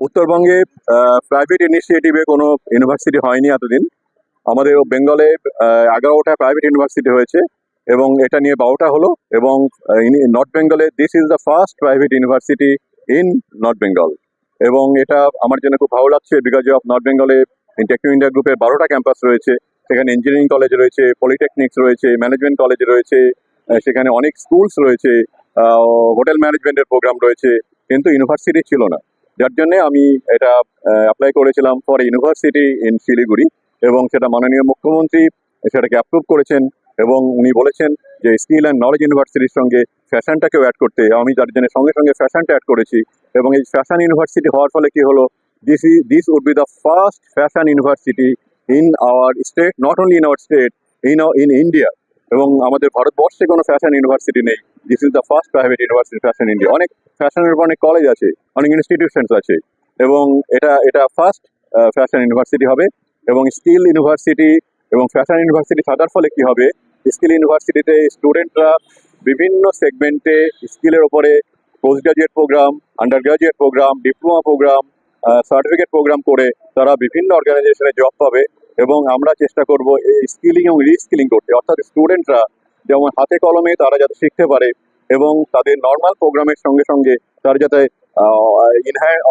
উত্তরবঙ্গে প্রাইভেট ইনিশিয়েটিভে কোনো ইউনিভার্সিটি হয়নি এতদিন। আমাদের বেঙ্গলে এগারোটা প্রাইভেট ইউনিভার্সিটি হয়েছে এবং এটা নিয়ে বারোটা হলো এবং নর্থ বেঙ্গলে this is the first private university in north Bengal এবং এটা আমার জন্য খুব ভালো লাগছে বিকজ অফ নর্থ বেঙ্গলে টেকনো ইন্ডিয়া গ্রুপের বারোটা ক্যাম্পাস রয়েছে। সেখানে ইঞ্জিনিয়ারিং কলেজ রয়েছে পলিটেকনিক্স রয়েছে ম্যানেজমেন্ট কলেজ রয়েছে সেখানে অনেক স্কুলস রয়েছে হোটেল ম্যানেজমেন্টের প্রোগ্রাম রয়েছে। কিন্তু ইউনিভার্সিটি ছিল না। যার জন্য আমি এটা অ্যাপ্লাই করেছিলাম ফর ইউনিভার্সিটি ইন শিলিগুড়ি এবং সেটা মাননীয় মুখ্যমন্ত্রী সেটাকে অ্যাপ্রুভ করেছেন এবং উনি বলেছেন যে স্কিল অ্যান্ড নলেজ ইউনিভার্সিটির সঙ্গে ফ্যাশনটাকেও অ্যাড করতে। আমি যার জন্য সঙ্গে সঙ্গে ফ্যাশনটা অ্যাড করেছি এবং এই ফ্যাশন ইউনিভার্সিটি হওয়ার ফলে কি হলো this is this would be the first fashion university in our state not only in our state in in India এবং আমাদের ভারতবর্ষে কোনো ফ্যাশন ইউনিভার্সিটি নেই। This is the first private university fashion India অনেক ফ্যাশনের অনেক কলেজ আছে, অনেক ইনস্টিটিউশনস আছে এবং এটা এটা ফার্স্ট ফ্যাশন ইউনিভার্সিটি হবে এবং স্কিল ইউনিভার্সিটি এবং ফ্যাশন ইউনিভার্সিটি থাকার ফলে কি হবে? স্কিল ইউনিভার্সিটিতে স্টুডেন্টরা বিভিন্ন সেগমেন্টে স্কিলের ওপরে post graduate program under graduate program diploma program certificate program করে তারা বিভিন্ন অর্গানাইজেশনে জব পাবে। এবং আমরা চেষ্টা করব এই স্কিলিং এবং রিস্কিলিং করতে। অর্থাৎ স্টুডেন্টরা যেমন হাতে কলমে তারা যাতে শিখতে পারে এবং তাদের নর্মাল প্রোগ্রামের সঙ্গে সঙ্গে তারা যাতে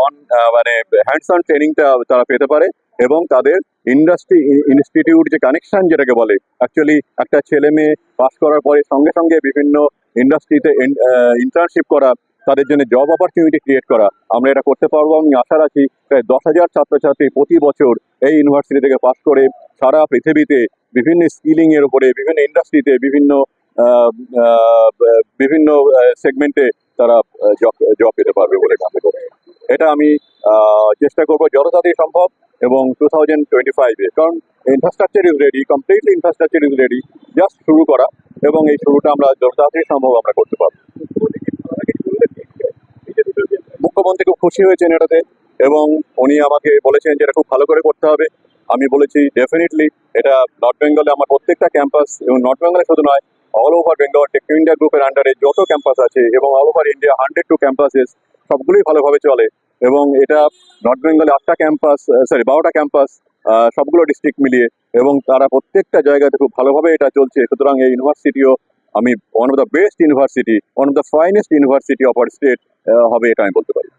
অন মানে হ্যান্ডস অন ট্রেনিংটা তারা পেতে পারে এবং তাদের ইন্ডাস্ট্রি ইনস্টিটিউট যে কানেকশন যেটাকে বলে অ্যাকচুয়ালি একটা ছেলে মেয়ে পাস করার পরে সঙ্গে সঙ্গে বিভিন্ন ইন্ডাস্ট্রিতে ইন্টার্নশিপ করা তাদের জন্য জব অপরচুনিটি ক্রিয়েট করা। আমরা এটা করতে পারব আমি আশা রাখি প্রায় দশ হাজার ছাত্রছাত্রী প্রতি বছর এই ইউনিভার্সিটি থেকে পাশ করে সারা পৃথিবীতে বিভিন্ন স্কিলিং এর উপরে, বিভিন্ন ইন্ডাস্ট্রিতে বিভিন্ন বিভিন্ন সেগমেন্টে তারা জব জব পেতে পারবে বলে মনে করি। এটা আমি চেষ্টা করব যত তাড়াতাড়ি সম্ভব এবং টু থাউজেন্ড টোয়েন্টি ফাইভে কারণ infrastructure is ready completely infrastructure is ready just শুরু করা এবং এই শুরুটা আমরা যত তাড়াতাড়ি সম্ভব আমরা করতে পারব। মুখ্যমন্ত্রী খুব খুশি হয়েছেন এটাতে এবং উনি আমাকে বলেছেন যে এটা খুব ভালো করে করতে হবে। আমি বলেছি ডেফিনেটলি এটা নর্থ বেঙ্গলে আমার প্রত্যেকটা ক্যাম্পাস এবং নর্থ বেঙ্গলে শুধু নয় all over Bengal Techno India গ্রুপের আন্ডারে যত ক্যাম্পাস আছে এবং all over India hundred two campuses সবগুলোই ভালোভাবে চলে। এবং এটা নর্থ বেঙ্গলে আটটা ক্যাম্পাস সরি বারোটা ক্যাম্পাস সবগুলো ডিস্ট্রিক্ট মিলিয়ে এবং তারা প্রত্যেকটা জায়গাতে খুব ভালোভাবে এটা চলছে। সুতরাং এই ইউনিভার্সিটিও আমি one of the best university one of the finest university of our state হবে এটা আমি বলতে পারি।